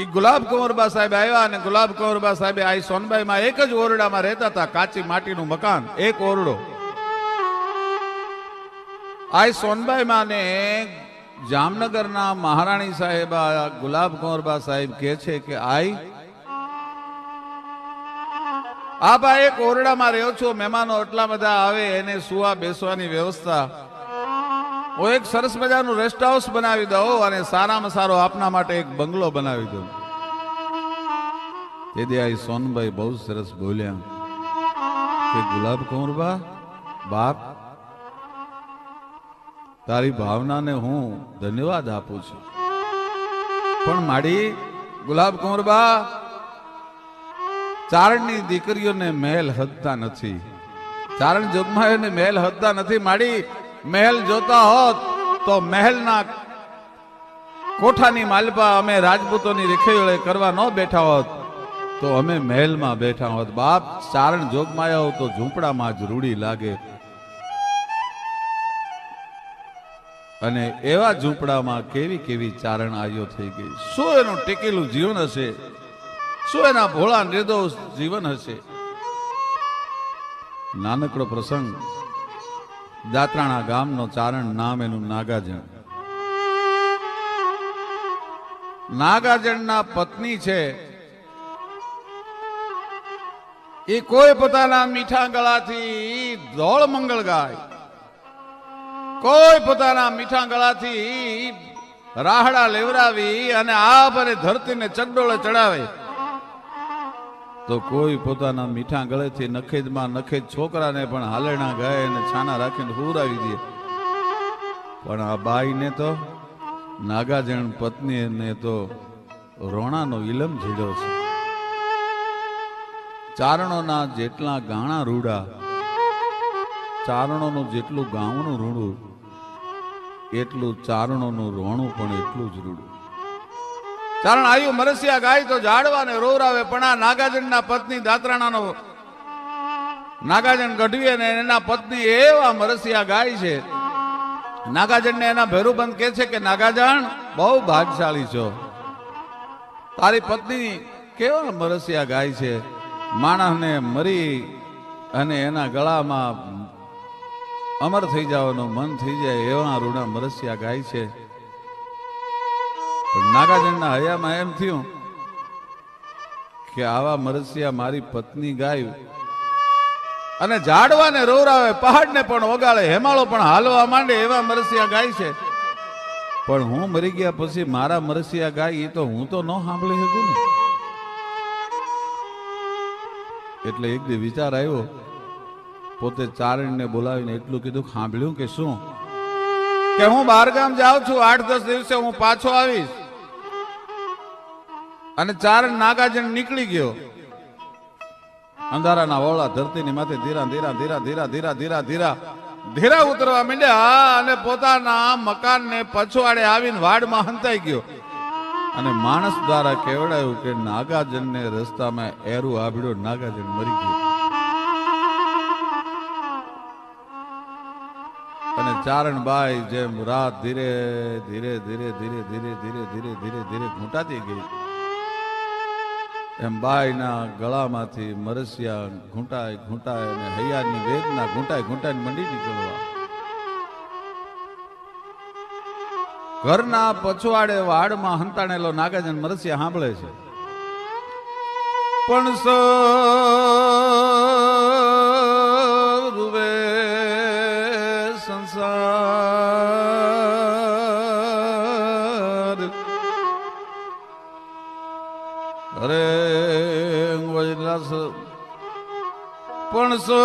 એ ગુલાબ કુંવરબા સાહેબ આવ્યા અને ગુલાબ કુંવરબા સાહેબે આ સોનબાઈમાં એક જ ઓરડામાં રહેતા હતા, કાચી માટીનું મકાન, એક ઓરડો. આ સોનબાઈમાં ને જામનગરના મહારાણી સાહેબ ગુલાબ કુંવરબા સાહેબ કહે છે કે આઈ આ ભાઈ એક ઓરડામાં રહ્યો છો, મહેમાનો એટલા બધા આવે, એને સુવા બેસવાની વ્યવસ્થા હું એક સરસ મજાનું રેસ્ટ હાઉસ બનાવી દઉં અને સારામાં સારો આપના માટે એક બંગલો બનાવી દઉં. તેથી આ સોનભાઈ બહુ સરસ બોલ્યા. કે ગુલાબ કુંવરબા બાપ. તારી ભાવનાને હું ધન્યવાદ આપું છું. પણ માડી, ગુલાબ કુંવરબા ચારણની દીકરીઓને મહેલ હદતા નથી. ચારણ જોગમાયોને મહેલ હદતા નથી. માડી મહેલ જોતા હોત તો મહેલના કોઠાની માલપા અમે રાજપૂતોની રેખેળે કરવા ન બેઠા હોત, તો અમે મહેલમાં બેઠા હોત. બાપ, ચારણ જોગમાયાઓ તો ઝૂંપડામાં જ રૂડી લાગે. અને એવા ઝૂંપડામાં કેવી કેવી ચારણ આયો થઈ ગઈ. શું એનું ટેકેલું જીવન હશે? શું એના ભોળા નિર્દોષ જીવન હશે? નાનકડો પ્રસંગ દાત્રાણા ગામનો ચારણ નામ એનું નાગાજણ. નાગાજણના પત્ની છે. એ કોઈ પોતાના મીઠા ગળાથી ધોળ મંગળ ગાય. કોઈ પોતાના મીઠા ગળાથી રાહડા લેવરાવી અને આપ અને ધરતીને ચગડોળે ચડાવે. તો કોઈ પોતાના મીઠા ગળેથી નખેજમાં નખેજ છોકરાને પણ હાલેણા ગાય અને છાના રાખીને હુરાવી દે. પણ આ બાઈને તો નાગાજણ પત્નીને તો રોણાનો ઇલમ ઝીડ્યો છે. ચારણોના જેટલા ગાણા રૂડા, ચારણોનું જેટલું ગાવણું રૂડું, એટલું ચારણોનું રોણું પણ એટલું જ રૂડું. ચારણ આયુ મરસિયા ગાય તો જાડવાને રોવરાવે, પણ આ નાગાજનના પત્ની દાતરાણાનો નાગાજન ગઢવી અને એના પત્ની એવા મરસિયા ગાય છે. નાગાજનને એના ભેરુબંધ કહે છે કે, નાગાજણ, બહુ ભાગશાળી છો. તારી પત્ની કેવા મરસિયા ગાય છે? માણસને મરી અને એના ગળામાં અમર થઈ જવાનું મન થઈ જાય એવા રૂડા મરસિયા ગાય છે. પણ નાગાજણના હયામાં એમ થયું કે આવા મરસિયા મારી પત્ની ગાય અને ઝાડવાને રોવરાવે, પહાડને પણ ઓગાળે, હેમાળો પણ હાલવા માંડે એવા મરસિયા ગાય છે. પણ હું મરી ગયા પછી મારા મરસિયા ગાય એ તો હું તો ન સાંભળી શકું ને. એટલે એક દી વિચાર આવ્યો, પોતે ચારણને બોલાવીને એટલું કીધું સાંભળ્યું કે શું? કે હું બહારગામ જાઉં છું, આઠ દસ દિવસે હું પાછો આવીશ. અને ચારણ નાગાજન નીકળી ગયો. અંધારાના વોળા ધરતીની માથે ધીરા ધીરા ધીરા ધીરા ધીરા ધીરા ધીરા ધીરા ઉતરવા માંડ્યા અને પોતાના મકાનને પછવાડે આવીને વાડમાં હંતાઈ ગયો. અને માણસ દ્વારા કેવડાયું કે નાગાજનને રસ્તામાં એરું આભડ્યો નાગાજન મરી ગયો. અને ચારણબાઈ જેમ રાત ધીરે ધીરે ધીરે ધીરે ધીરે ધીરે ધીરે ધીરે ધીરે ઘૂંટાતી ગઈ. એમ બાયના ગળામાંથી મરસિયા ઘૂંટાય ઘૂંટાય અને હૈયાની વેદના ઘૂંટાય ઘૂંટાય મંડી નીકળવા. ઘરના પછવાડે વાડમાં હંતાણેલો નાગાજન મરસિયા સાંભળે છે. પણ પણ સો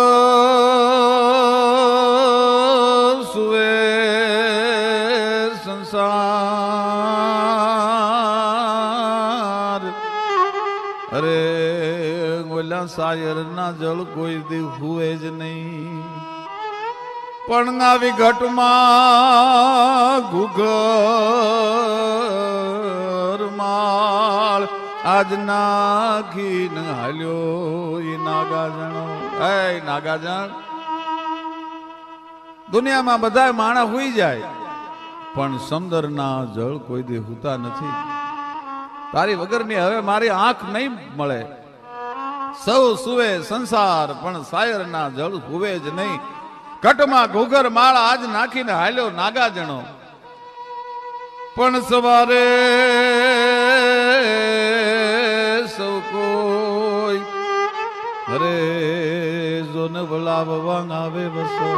સુવે સંસાર. અરે ઓલા સાયર ના જળ કોઈ દી હુએ જ નહીં. પણ આવી ઘટમાં ઘુઘર માળ આજ નાખીને હાલ્યો એ નાગાજણો. એ નાગાજણ દુનિયામાં બધા માણા હોઈ જાય. પણ સમંદરના જળ કોઈ દે હુતા નથી. તારી વગરની હવે મારી આંખ નહીં મળે. સૌ સુવે સંસાર, પણ સાયરના જળ હુવે જ નહીં. કટમાં ઘોઘર માળ આજ નાખીને હાલ્યો નાગાજણો. પણ સવારે આવે વસો.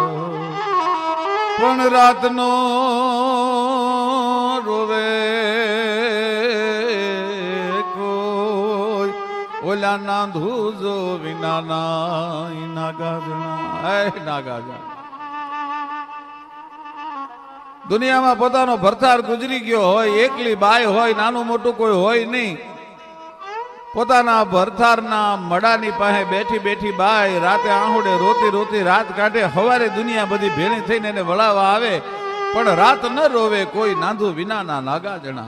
પણ રાતનો રોવે કોઈ. ઓલા નાંધુ જો વિના નાગાજણા. એ નાગાજણા. દુનિયામાં પોતાનો ભરતાર ગુજરી ગયો હોય, એકલી બાય હોય, નાનું મોટું કોઈ હોય નહીં. પોતાના ભરથારના મડાની પાસે બેઠી બેઠી બાય રાતે આહુડે રોતી રોતી રાત કાઢે, હવારે દુનિયા બધી ભેળી થઈને એને વળાવવા આવે. પણ રાત ન રોવે, કોઈ નાંધુ વિનાના નાગા જણા.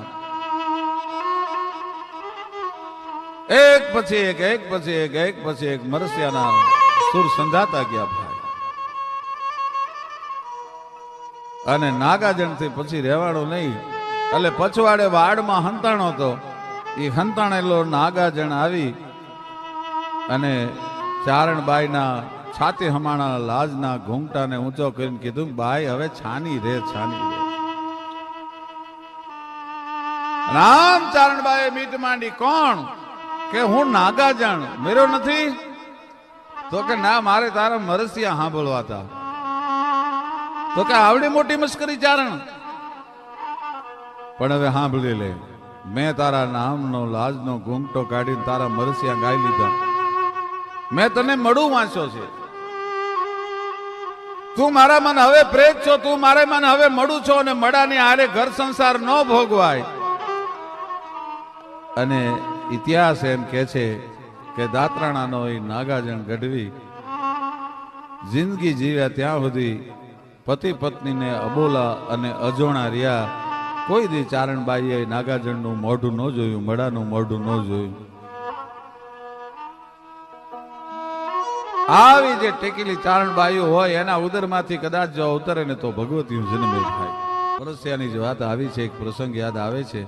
એક પછી એક એક પછી એક એક પછી એક મરસિયાના સુર સંધાતા ગયા ભાઈ. અને નાગાજણથી પછી રહેવાનો નહીં. એટલે પછવાડે વાડમાં હંતાણો હતો. એ હંતાણેલો નાગાજણ આવી અને ચારણબાઈના છાતી હમાણા લાજના ઘૂંઘટાને ઊંચો કરીને કીધું, બાઈ, હવે છાની રે છાની રે. રામ ચારણબાઈ મીટ માંડી, કોણ? કે હું નાગાજણ? મેરો નથી? તો કે, ના, મારે તારા મરસિયા સાંભળવા હતા તો કે, આવડી મોટી મશ્કરી ચારણ. પણ હવે સાંભળી લે. મેં તારા નામનો લાજનો ઘૂંઘટો કાઢીને તારા મરસિયા ગાઈ લીધા. મેં તને મળું વાંચ્યો છે. તું મારા મન હવે પ્રેત છો, તું મારે મન હવે મળું છો અને મડાની આરે ઘર સંસાર ન ભોગવાય. અને ઇતિહાસ એમ કે છે કે દાતરાણાનો એ નાગાજણ ગઢવી જિંદગી જીવ્યા ત્યાં સુધી પતિ પત્નીને અબોલા અને અજોણા રહ્યા. કોઈ દી ચારણબાઈએ નાગાજણનું મોઢું ન જોયું મડાનું મોઢું ન જોયું. આવી જે ટેકેલી ચારણબાઈઓ હોય, એના ઉદરમાંથી કદાચ જો અવતરે ને તો ભગવતી જન્મ થાય. પરસ્યાની જે વાત આવી છે, એક પ્રસંગ યાદ આવે છે.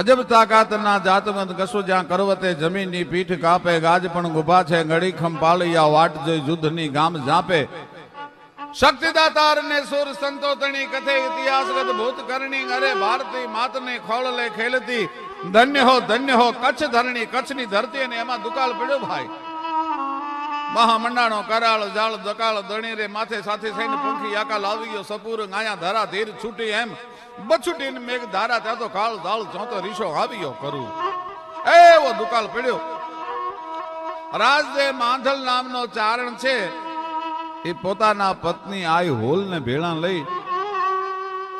અજબ તાકાત ના જાતવંત કશું જ્યાં કરવતે જમીનની પીઠ કાપે, ગાજ પણ ગુભા છે ઘડી ખંપાળિયા વાટ જોઈ જુદ્ધની ગામ જાપે શક્તિદાતાર ને સુર સંતોતણી કથે ઇતિહાસરત ભૂત કરણી અરે ભારતી માતને ખોળલે ખેલતી. ધન્ય હો ધન્ય હો, કચ્છ ધરણી, કચ્છની ધરતી અને એમાં દુકાળ પડ્યો ભાઈ. મહામંડાણો કરાળ, જાળ, દકાળ દણી રે માથે સાથે થઈને પંખી આકાલ આવી ગયો સપૂર ગાયા ધરા ધીર છૂટી એમ. બછુટીને મેઘ ધારા ત્યાં તો કાળ દાળ ચોતો રીશો આવ્યો કરું એવો દુકાળ પડ્યો. રાજદેવ માંધલ નામનો ચારણ છે. એ પોતાના પત્ની આઈ હોલ ને ભેળા લઈ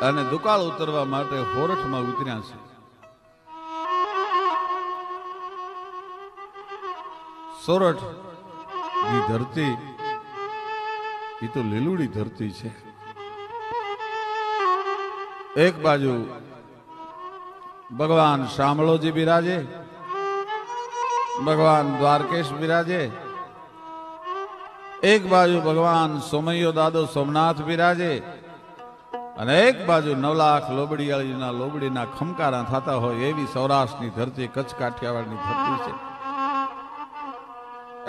અને દુકાળ ઉતરવા માટે હોરઠમાં ઉતર્યા છે. સોરઠની ધરતી એ તો લીલુડી ધરતી છે. એક બાજુ ભગવાન શામળોજી બિરાજે, ભગવાન દ્વારકેશ બિરાજે એક બાજુ ભગવાન સોમૈયો દાદો સોમનાથ બિરાજે અને એક બાજુ નવલાખ લોબડીયાળીના લોબડીના ખમકારા થતા હોય એવી સૌરાષ્ટ્રની ધરતી કચ્છ કાઠિયાવાડની ધરતી છે.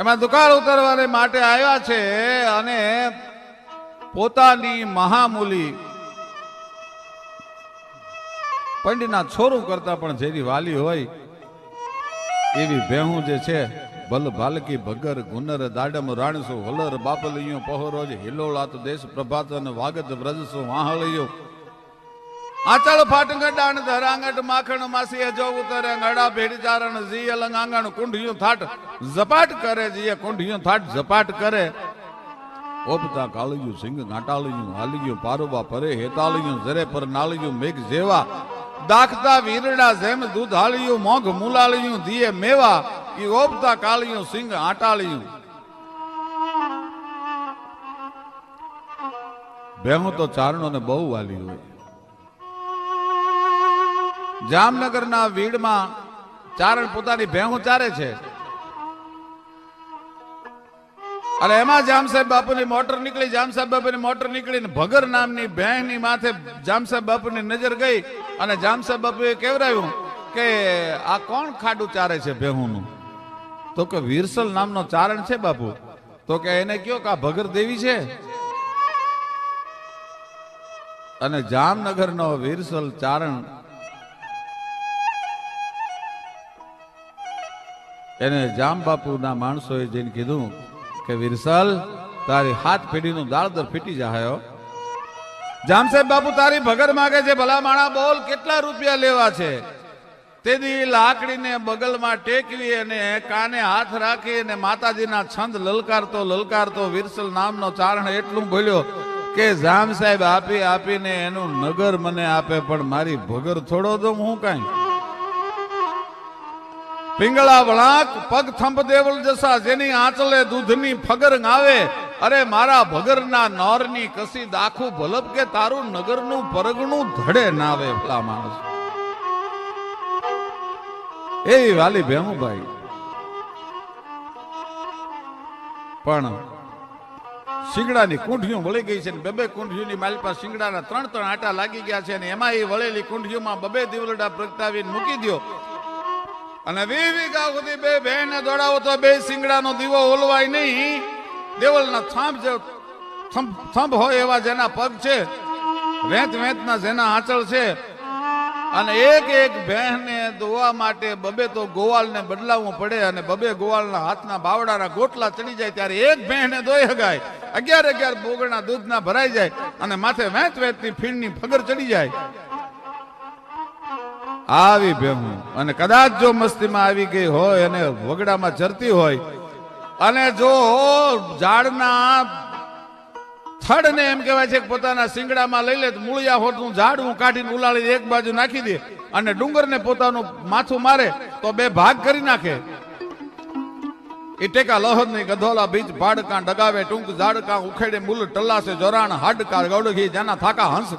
એમાં દુકાળ ઉતરવાને માટે આવ્યા છે અને પોતાની મહામૂલી પંડીના છોરું કરતા પણ જેની વાલી હોય એવી ભેહું જે છે બલ ભાલકી ભગર ગુનર દાડમ રાણસો, વલર બાપલિયો, પહોરોજ હિલોળાત દેશ પ્રભાતન વાગત વ્રજસો, વાહળિયો. આચળ ફાટંગ ડાણ ધરાંગટ, માખણ માસી હજો ઉતરે ગડા ભેડ ચારણ જી અલંગ આંગણ કુંઢિયું થાટ ઝપાટ કરે જીએ કુંઢિયું થાટ ઝપાટ કરે. ઓપતા કાળિયું, સિંગ ગાંટાળિયું હાલિયું પારોબા પરે હેતાળિયું જરે પર નાળિયું, મેઘ જેવા. દાખતા વીરડા જેમ દૂધાળિયું, મોઘ મુલાળિયું ધીએ મેવા. ઈ ઓપતા કાળિયું સિંગ આટાળિયું ભેહું તો ચારણો ને બહુ વાલી હોય જામનગરના વીડમાં ચારણ પોતાની ભેહું ચારે છે અને એમાં જામસાહેબ બાપુની મોટર નીકળી જામસાહેબ બાપુની મોટર નીકળી ને ભગર નામની બહેનની માથે જામસાહેબ બાપુની નજર ગઈ અને જામસાહેબ બાપુએ કેવરાયું કે આ કોણ ખાડું ચારે છે ભેહુનું તો કે વીરસલ નામનો ચારણ છે બાપુ. તો કે એને કયો કે આ ભગર દેવી છે? અને જામનગરનો વીરસલ ચારણ એને જામ બાપુના માણસોએ જઈને કીધું કે વિરસલ, તારી હાથ પેઢીનું દાળદર ફીટી જાય જામ સાહેબ બાપુ, તારી ભગર માગે છે, ભલા માણા બોલ, કેટલા રૂપિયા લેવા છે? તેથી લાકડીને બગલમાં ટેકવી અને કાને હાથ રાખી અને માતાજીના છંદ લલકારતો લલકારતો વિરસલ નામનો ચારણ એટલું બોલ્યો કે જામ સાહેબ આપી આપીને એનું નગર મને આપે, પણ મારી ભગર થોડો દઉં હું કાંઈ? પિંગળા વળાંક, પગ થંભ દેવલ જસા, જેની આંચલે દૂધની ફગર ગાવે. અરે મારા ભગરના નોરની કસી દાખું ભલપ કે તારું નગરનું પરગણું ધડે નાવે ભલા માણસ. એવી વાલી ભેમુભાઈ પણ શિંગડાની કુંઠીઓ વળી ગઈ છે બબે કુંઠીઓની માલ પાસે શિંગડાના ત્રણ ત્રણ આટા લાગી ગયા છે અને એમાં એ વળેલી કુંઠીઓમાં બબે દિવલડા પ્રગટાવીને મૂકી દ્યો. અને વી વીઘા સુધી બે બહેને દોડાવો તો બે શિંગડાનો દીવો ઓલવાય નહીં. દેવલના થાંભ જે થંભ હોય એવા જેના પગ છે, વેંત વેંતના જેના આંચળ છે. અને એક એક બહેનને દોવા માટે બબે તો ગોવાલને બદલાવવું પડે અને બબે ગોવાલના હાથના બાવડાના ગોટલા ચડી જાય ત્યારે એક બહેને દોઈ હગાય. અગિયાર અગિયાર બોગણા દૂધના ભરાઈ જાય અને માથે વેત વેચની ફીણની ફગર ચડી જાય. આવી ભેહું. અને કદાચ જો મસ્તીમાં આવી ગઈ હોય અને વગડામાં ચરતી હોય અને જો ઝાડના થડને એમ કહેવાય છે કે પોતાના સિંગડામાં લઈ લે, મૂળિયા ઝાડ હું કાઢીને ઉલાળી એક બાજુ નાખી દે અને ડુંગરને પોતાનું માથું મારે તો બે ભાગ કરી નાખે. એ ટેકા લહદની ગધોલા બીજ, ભાડકા, ડગાવે, ટૂંક ઝાડકા, ઉખેડે, મૂલ ટલ્લાસે જોરાણ હાડકા ગૌડઘી, જાના થાકા હંસ.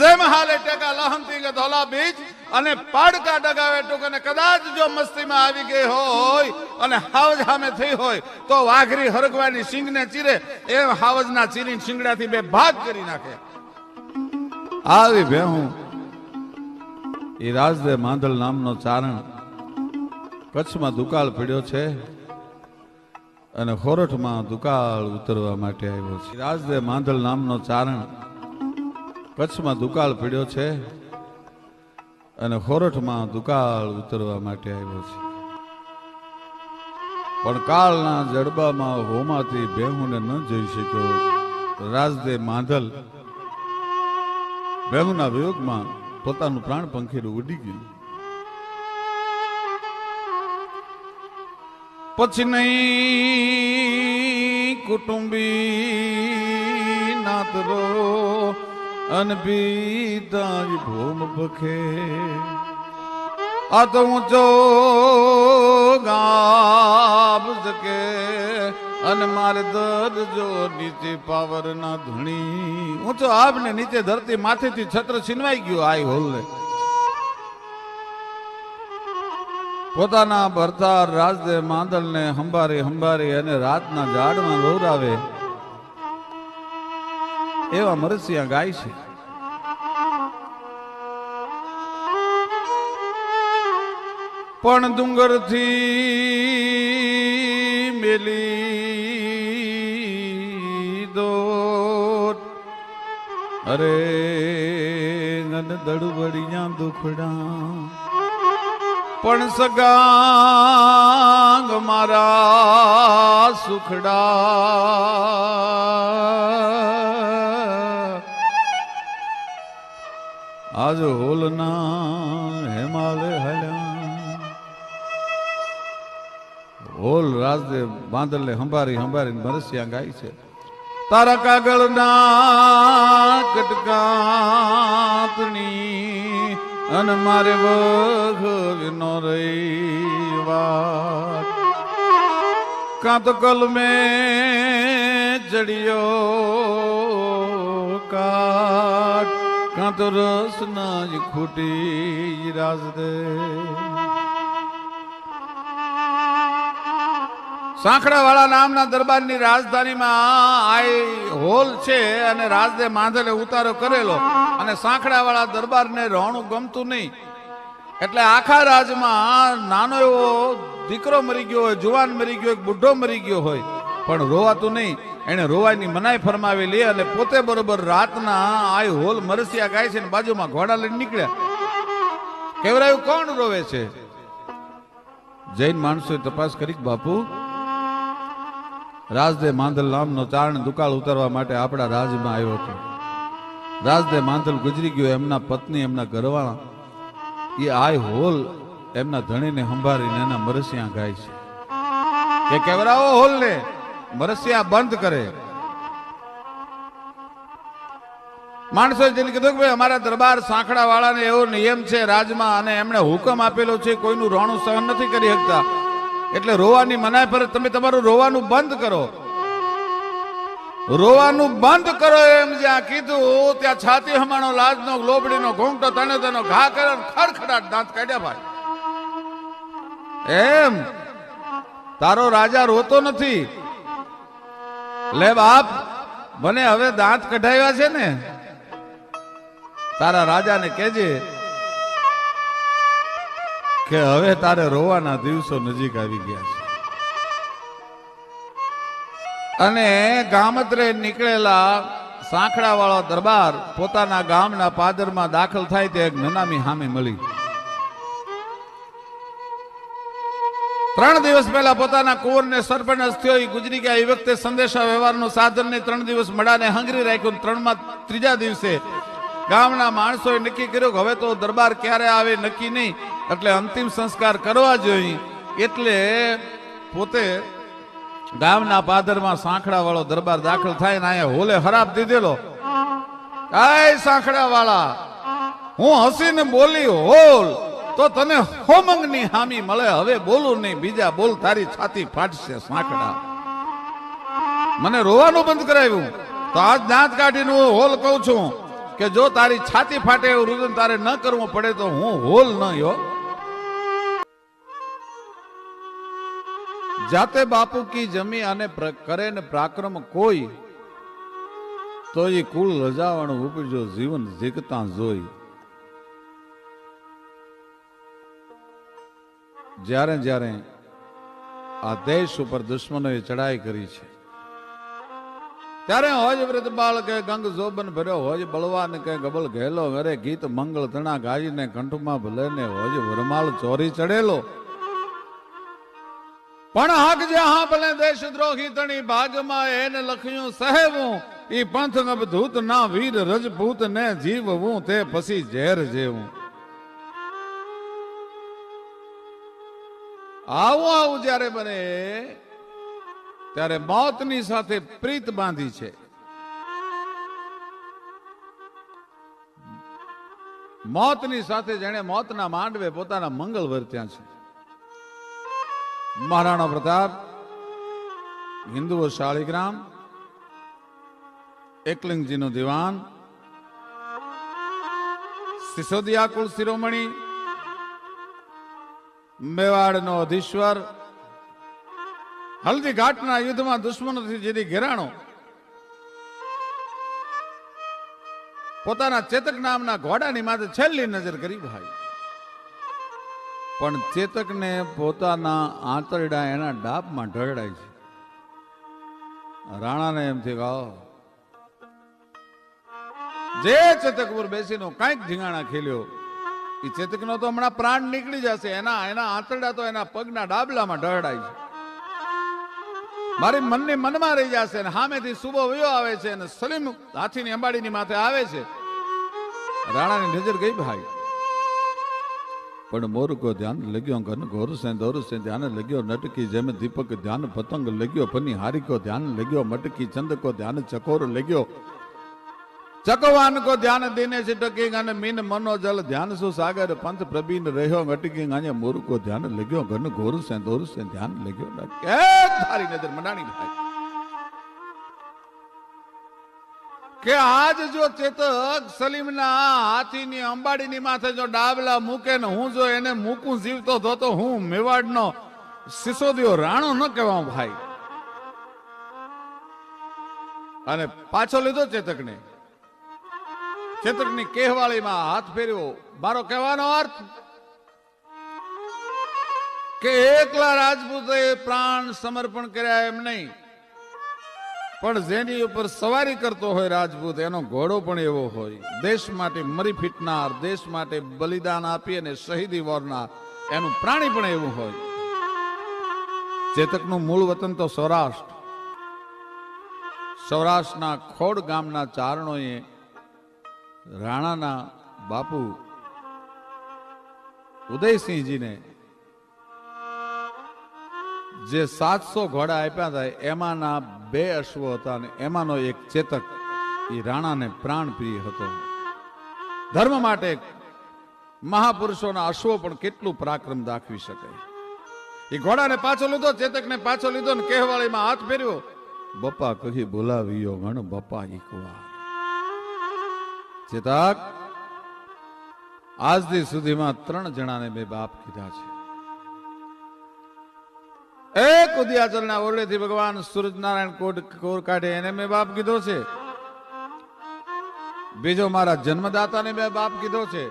જેમ હાલે ટેકા, લહંતી, ગધોલા બીજ અને પાડકા ડગાવે ટૂંક અને કદાચ જો મસ્તીમાં આવી ગઈ હોય અને હાવજ સામે થઈ હોય, તો વાઘરી હરગવાની સિંગને ચીરે, એમ હાવજના ચીરી શિંગડાથી બે ભાગ કરી નાખે. આવી ભેહું એ રાજદે માંદલ નામનો ચારણ કચ્છમાં દુકાળ પડ્યો છે અને ખોરઠમાં દુકાળ ઉતરવા માટે આવ્યો છે. રાજદે માંદલ નામનો ચારણ કચ્છમાં દુકાળ પડ્યો છે અને ખોરઠમાં દુકાળ ઉતરવા માટે આવ્યો છે. પણ કાળના જડબામાં હોમાથી બેહુને ન જઈ શક્યો રાજદે માંધલ. બેહુના વિયોગમાં પોતાનું પ્રાણ પંખીરું ઉડી ગયું. પછી નહીં કુટુંબી નાતરો અનપીતા ભૂમ ભખે. આ તો ઊંચો ગાબ જકે, અને મારે દર જો નીચે પાવર ના ધણી ઊંચો આપને નીચે ધરતી માથેથી છત્ર છીનવાઈ ગયો આઈ હોલ પોતાના ભરતા રાજદે માંદલ ને હંબારી હંબારી અને રાતના ઝાડમાં રોરાવે એવા મરસિયા ગાય છે. પણ ડુંગરથી મેલી દો અરે નન દડવડિયા દુખડા. પણ સગાંગ મારા સુખડા. આજ હોલના હેમાલે હલ્યા. હોલ રાજદેવ બાંદલે હંભારી હંભારી મરસિયા ગાય છે. તારા કાગળના કટકાતની અને મારે વખ વિનો રહી વાત કાં તો કલમે ચડિયો કાટ કાં તો રસ ના જ ખૂટી રાજ દે સાંખડાવાળા નામના દરબારની રાજધાનીમાં આ હોલ છે અને રાજદે માંધલે ઉતારો કરેલો અને સાંખડાવાળા દરબારને રહણું ગમતું નહીં. એટલે આખા રાજમાં નાનો એવો દીકરો મરી ગયો હોય, જુવાન મરી ગયો હોય બુઢો મરી ગયો હોય, પણ રોવાતું નહીં. એને રોવાની મનાઈ ફરમાવેલી અને પોતે બરોબર રાતના આય હોલ મરસિયા ગાય છે બાજુમાં ઘોડા લઈને નીકળ્યા. કેવરાયું કોણ રોવે છે? જૈન માણસોએ તપાસ કરી બાપુ, રાજદે માંધલ નામનો ચારણ દુકાળ ઉતારવા માટે આપણા રાજમાં આવ્યો હતો. રાજદે માંધલ ગુજરી ગયો, એમના પત્ની, એમના ઘરવાળા. એ આય હોલ એમના ધણીને સંભાળીને એના મરસિયા ગાય છે. કે કેવરાઓ હોલ ને મરસિયા બંધ કરે. માણસોએ જેને કીધું કે ભાઈ, અમારા દરબાર સાંખડા વાળાને એવો નિયમ છે, રાજમાં, અને એમણે હુકમ આપેલો છે, કોઈનું રોણું સહન નથી કરી શકતા. એટલે રોવાની મનાય પર તમે તમારું રોવાનું બંધ કરો. રોવાનું બંધ કરો એમ જ્યાં કીધું, ત્યાં છાતી હમાણો લાજનો, લોબડીનો, ઘૂંટો તને તેનો ઘા કરે ખડખડાટ દાંત કાઢ્યા ભાઈ. એમ. તારો રાજા રોતો નથી. લે બાપ, મને હવે દાંત કઢાવ્યા છે ને. તારા રાજાને કેજે કે હવે તારે રોવાના દિવસો નજીક આવી ગયા છે. અને ગામત્રે નીકળેલા સાંખડા વાળા દરબાર પોતાના ગામના પાદરમાં દાખલ થાય તે એક નનામી હામી મળી. ત્રણ દિવસ પહેલા પોતાના કુંવરને સરપંચ થયો. એ ગુજરી ગયા. એ વખતે સંદેશા વ્યવહારનું સાધન ને ત્રણ દિવસ મળાને હંગરી રાખ્યું ત્રણમાં ત્રીજા દિવસે ગામના માણસોએ નક્કી કર્યું કે હવે તો દરબાર ક્યારે આવે નક્કી નહીં. એટલે અંતિમ સંસ્કાર કરવા જોઈએ. એટલે પોતે ગામના પાદરમાં સાંખડા વાળો દરબાર દાખલ થાય ને અહીંયા હોલે ખરાબ દીધેલો. કાય સાંખડા વાળા હું હસીને બોલી, હોલ. તો તને હોમંગની હામી મળે, હવે બોલું નહીં, બીજા બોલ તારી છાતી ફાટશે સાંકડા. મને રોવાનું બંધ કરાવ્યું. તો આજ દાંત કાઢીને હું હોલ કહું છું કે જો તારી છાતી ફાટે એવું રુદન તારે ન કરવું પડે તો હું હોલ ન યો. જાતે બાપુ કી જમી અને કરે ને પ્રાક્રમ કોઈ, તો એ કુલ રજાવણ ઉપજો જીવન જીકતા જોઈ. જ્યારે જ્યારે આ દેશ ઉપર દુશ્મનોએ ચડાઈ કરી છે, ત્યારે હોજ વ્રત બાળ કે ગંગ જોબન ભર્યો, હોજ બળવાન કે ગબલ ઘેલો, અરે ગીત મંગળ તણા ગાઈને કંઠમાં ભલે ને હોજ વરમાળ ચોરી ચડેલો પણ હક જે હા ભલે દેશ દ્રોહી તણી ભાગમાં એને લખ્યું, સહેવું, ઈ પંથ અબધૂત ના વીર રજપૂત ને જીવવું, તે પછી ઝેર જેવું. આવું આવું જ્યારે બને, ત્યારે મોતની સાથે પ્રીત બાંધી છે. મોતની સાથે જેણે મોતના માંડવે પોતાના મંગળ વર્ત્યા છે. મહારાણા પ્રતાપ, હિન્દુઓ શાળીગ્રામ એકલિંગજીનો દિવાન સિસોદિયા કુળ શિરોમણી મેવાડનો અધીશ્વર. હલ્દી ઘાટના યુદ્ધમાં દુશ્મનોથી જેથી ઘેરાણો. પોતાના ચેતક નામના ઘોડાની માથે છેલ્લી નજર કરી ભાઈ. પણ ચેતકને પોતાના આંતરડા એના ડાબમાં ઢળડાય છે. રાણાને એમ થી ગાઓ જે ચેતક ઉપર બેસીનો કાંઈક ઝીંગાણા ખેલ્યો એ ચેતકનો તો હમણાં પ્રાણ નીકળી જશે. એના એના આંતરડા તો એના પગના ડાબલામાં ઢળડાય છે. મારી મનની મનમાં રહી જશે ને સામેથી સુબો વયો આવે છે અને સલીમ હાથીની અંબાડીની માથે આવે છે. રાણાની નજર ગઈ ભાઈ. પણ મોરકો ધ્યાન લગ્યો ઘન ઘોરસે દોરસે ધ્યાન લગ્યો નટકી જેમ દીપક ધ્યાન પતંગ લગ્યો પની હારી કો ધ્યાન લગ્યો મટકી ચંદકો ધ્યાન ચકોર લગ્યો. ચકવાન કો ધ્યાન દિને છે ટકી અને મીન મનો જલ ધ્યાન સુ સાગર પંથ પ્રબીન રહ્યો અટકી ગાને મોર કો ધ્યાન લગ્યો ઘન ઘોર સે દોર સે ધ્યાન લગ્યો કે તારી નજર મંડાણી ભાઈ. કે આજ જો ચેતક સલીમના હાથીની અંબાડીની માથે જો ડાબલા મૂકે ને હું જો એને મૂકું જીવતો થતો હું મેવાડનો સિસોદિયો રાણો ન કહેવા ભાઈ. અને પાછો લીધો ચેતકને. ચેતકની કેહવાળીમાં હાથ ફેર્યો મારો કહેવાનો અર્થ? કે એકલા રાજપૂતે પ્રાણ સમર્પણ કર્યા એમ નહીં. પણ જેની ઉપર સવારી કરતો હોય રાજપૂત, એનો ઘોડો પણ એવો હોય. દેશ માટે મરી ફીટનાર, દેશ માટે બલિદાન આપી અને શહીદી વોરનાર, એનું પ્રાણી પણ એવું હોય. ચેતકનું મૂળ વતન તો સૌરાષ્ટ્ર. સૌરાષ્ટ્રના ખોડ ગામના ચારણોએ રાણાના બાપુ ઉદયસિંહજીને જે સાતસો ઘોડા આપ્યા હતા, એમાંના બે અશ્વ હતા અને એમાંનો એક ચેતક એ રાણાને પ્રાણ પ્રિય હતો. ધર્મ માટે મહાપુરુષોના અશ્વો પણ કેટલું પરાક્રમ દાખવી શકે. એ ઘોડાને પાછો લીધો, ચેતકને પાછો લીધો ને કહેવાળીમાં હાથ ફેર્યો. બપ્પા કહી બોલાવ્યો ગણ બપ્પા એકવાર ચેતક, આજથી સુધીમાં ત્રણ જણાને મેં બાપ કીધા છે. એક ઉદયાચલના ઓરડેથી ભગવાન સૂરજનારાયણ કોટ કોર કાઢે એને મેં બાપ કીધો છે. બીજો મારા જન્મદાતાને મેં બાપ કીધો છે.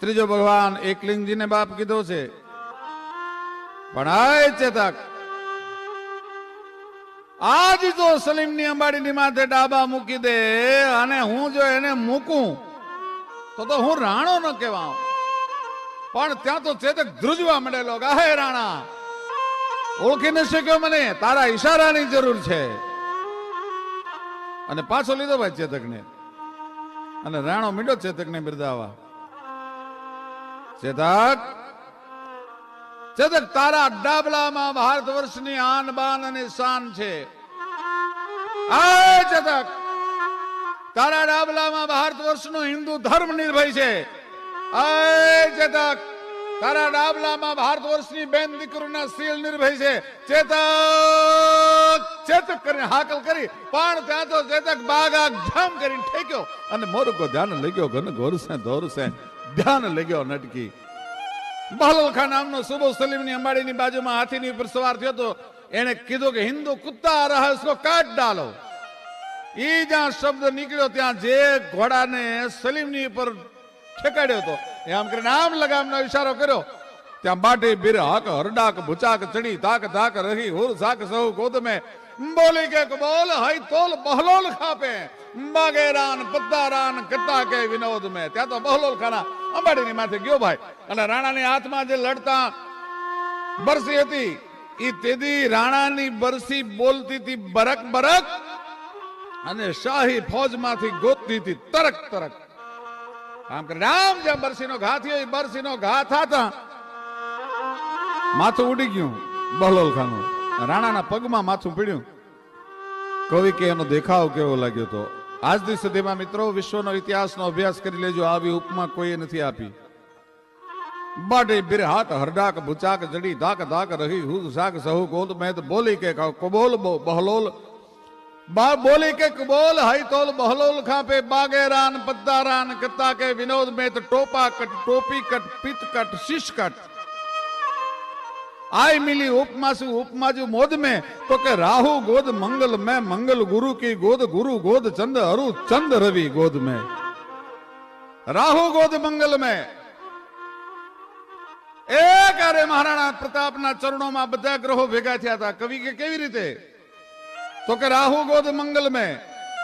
ત્રીજો ભગવાન એકલિંગજીને બાપ કીધો છે. પણ આય ચેતક આજ જો સલીમની અંબાડીની માથે ડાબા મૂકી દે અને હું જો એને મૂકું, તો તો હું રાણો ન કહેવા પણ ત્યાં તો ચેતક ધ્રુજવા મળેલો કે, હે રાણા ઓળખી ન શક્યો મને, તારા ઈશારાની જરૂર છે. અને પાછો લીધો ભાઈ ચેતકને. અને રાણો મીંડો ચેતકને બિરદાવા ચેતક ચેતક તારા ડાબલામાં ભારત વર્ષની આન, બાન અને શાન છે. આ ચેતક તારા ડાબલામાં ભારત વર્ષનો હિન્દુ ધર્મ નિર્ભય છે. આ ચેતક તારા ડાબલામાં ભારત વર્ષની બેન દીકરોના સીલ નિર્ભય છે. ચેતક! ચેતક કરીને હાકલ કરી પણ ત્યાં તો ચેતક બાગા જામ કરીને ઠેક્યો અને મોરકો ધ્યાન લઈ ગયો, ઘન ઘોરસે ધોરસે ધ્યાન લઈ ગયો નટકી. બહલોલ નામનો સુબો સલીમની અંબાડીની બાજુમાં હાથીની ઉપર સવાર થયો હતો. એને કીધું કે, હિન્દુ કુત્તા રહા કાટ ડાલો. એ જ્યાં શબ્દ નીકળ્યો ત્યાં જે ઘોડાને સલીમની ઉપર ઠેકાડ્યો હતો. આમ કરીને આમ લગામનો ઈશારો કર્યો. ત્યાં બાટે બિર હક હરડાક, ભૂચાક, ચડી તાક ધાક, રહી, હુર, ઝાક, સહુ, ગોદમે બોલી કે બોલ, હઈ તોલ બહલોલ ખાપે. બાગેરાન પત્તારાન કત્તા કે વિનોદ મે. ત્યાં તો બહલોલ ખાના અંબાડીની માથે ગયો ભાઈ. અને રાણાની હાથમાં જે લડતા બરસી હતી, ઈ તેદી રાણાની બરસી બોલતી હતી બરક બરક અને શાહી ફૌજમાંથી ગોતતી હતી તરક તરક. આમ કરી રામ જ્યાં બરસીનો ઘા થયો એ બરસીનો ઘા થતા માથું ઉડી ગયું બહલોલ ખાનું રાણાના પગમાં માથું પીડ્યું. કવિ કે એનો દેખાવ કેવો લાગ્યો તો? આજ દી સુધીમાં મિત્રો, વિશ્વનો ઇતિહાસનો અભ્યાસ કરી લેજો. આવી ઉપમા કોઈએ નથી આપી. બાટે બિર હાથ હરડાક, ભુચાક, જડી, ધાક ધાક, રહી, હુદ શાક સહુ, ગોદ મેં બોલી કે કબોલ, બો- બહલોલ. બા, બોલી કે કબોલ હઈ તોલ, બહલોલ ખાપે, બાગેરાન, પદ્દારાન કત્તા કે વિનોદ મેં ટોપા કટ, ટોપી કટ પિત કટ, શીશ કટ. आय मिली उपमा से उपमा जो मोद में तो के राहु गोद मंगल में मंगल गुरु की गोद गुरु गोद चंद अरु चंद रवि गोद में राहु गोद मंगल में એક અરે મહારાણા પ્રતાપના ચરણોમાં બધા ગ્રહો ભેગા થયા હતા કવિ કે કેવી રીતે તો કે રાહુ ગોદ મંગલ મેં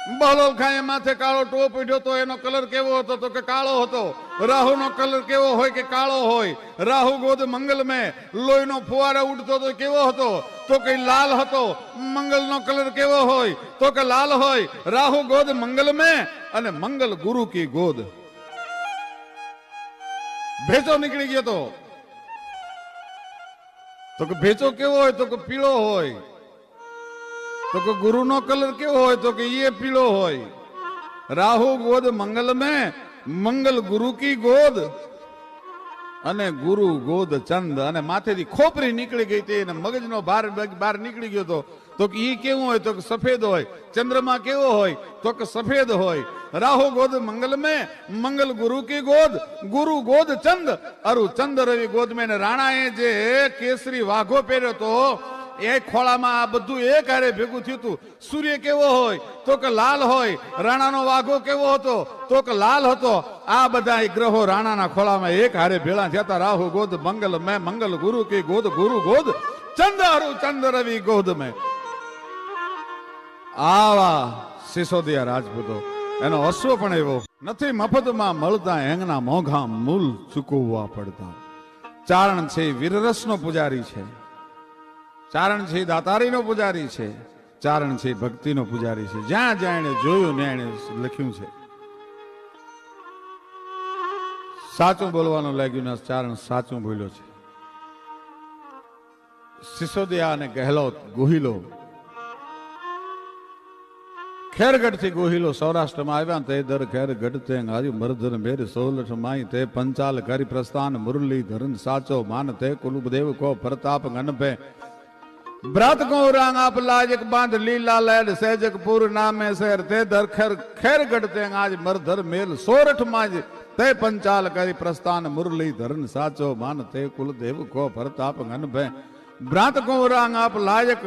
બહલોલ ખાએ માથે કાળો ટોપ ઉઠ્યો તો એનો કલર કેવો હતો તો કે કાળો હતો. રાહુનો કલર કેવો હોય કે કાળો હોય? રાહુ ગોદ મંગલ મેં લોહીનો ફુવારો ઉડતો તો કેવો હતો? તો કે લાલ હતો, મંગલનો કલર કેવો હોય? તો કે લાલ હોય? રાહુ ગોદ મંગલ મેં અને મંગલ ગુરુ કી ગોદ. ભેચો નીકળી ગયો તો. કે ભેચો કેવો હોય? તો કે પીળો હોય? તો કે ગુરુનો કલર કેવો હોય તો કે એ પીળો હોય. રાહુ ગોદ મંગલ મેં, મંગલ ગુરુ કી ગોદ. અને ગુરુ ગોદ ચંદ અને માથેથી ખોપરી નીકળી ગઈ હતી અને મગજનો ભાર બહાર નીકળી ગયો હતો. તો કે એ કેવું હોય તો કે સફેદ હોય. ચંદ્રમા કેવો હોય તો કે સફેદ હોય. રાહુ ગોદ મંગલ મે, મંગલ ગુરુ કી ગોદ. ગુરુ ગોદ ચંદ. અરુ ચંદ રવિ ગોદ મેં રાણાએ જે કેસરી વાઘો પહેર્યો તો એ ખોળામાં આ બધું એ ક્યારે ભેગું થયું હતું. સૂર્ય કેવો હોય, તો કે લાલ હોય, રાણાનો વાઘો કેવો હતો, તો કે લાલ હતો. આ બધા ગ્રહો રાણાના ખોળામાં એક હારે ભેળા થયા રાહુ ગોદ, મંગલ મેં, મંગલ ગુરુ કે ગોદ, ગુરુ ગોદ ચંદ્ર હરુ ચંદ્ર, રવિ ગોદ મેં. આવા સિસોદિયા રાજપૂતો, એનો અશ્વ પણ એવો. નથી મફતમાં મળતા એંગના મોઘા મૂલ ચૂકવવા પડતા. ચારણ છે વીરરસનો પૂજારી છે. ચારણ છે દાતારીનો પૂજારી છે ચારણ છે ભક્તિનો પૂજારી છે. જ્યાં જ્યાં એને જોયું ને એને લખ્યું છે. સાચું બોલવાનું લાગ્યું ચારણ સાચું બોલ્યો છે. સિસોદિયા અને ગહેલોત ગોહિલો. ખેરગઢથી ગોહિલો સૌરાષ્ટ્રમાં આવ્યા તે દર ખેરગઢ તે હારી મરધર મેર સોલઠ માઈ તે પંચાલ કરી પ્રસ્થાન મુરલી ધરન સાચો માન તે કુલુબદેવ કો પ્રતાપ ગણભે બ્રત કો રાંગ આપ લાજક બાંધ લીલા લેડ સેજકપુર નામે શહેર તે દર ખેર ખેરગઢ તે આજ મરધર મેલ સોરઠ માજ તે પંચાલ કરી પ્રસ્થાન મુરલી ધરન સાચો માન તે કુલદેવ કો પ્રતાપ ગણભે બ્રાત કો રાંગ આપ લાયક